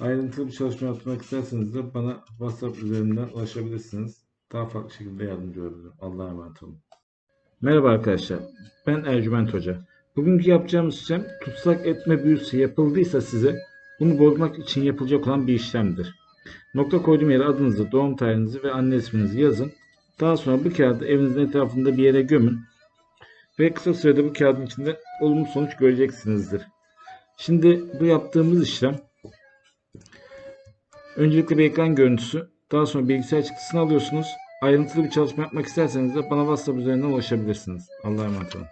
Ayrıntılı bir çalışma yapmak isterseniz de bana WhatsApp üzerinden ulaşabilirsiniz. Daha farklı şekilde yardımcı olabilirim. Allah'a emanet olun. Merhaba arkadaşlar. Ben Ercüment Hoca. Bugünkü yapacağımız işlem tutsak etme büyüsü yapıldıysa size bunu bozmak için yapılacak olan bir işlemdir. Nokta koyduğum yere adınızı, doğum tarihinizi ve anne isminizi yazın. Daha sonra bu kağıdı evinizin etrafında bir yere gömün. Ve kısa sürede bu kağıdın içinde olumlu sonuç göreceksinizdir. Şimdi bu yaptığımız işlem Öncelikle bir ekran görüntüsü, daha sonra bilgisayar çıktısını alıyorsunuz. Ayrıntılı bir çalışma yapmak isterseniz de bana WhatsApp üzerinden ulaşabilirsiniz. Allah'a emanet olun.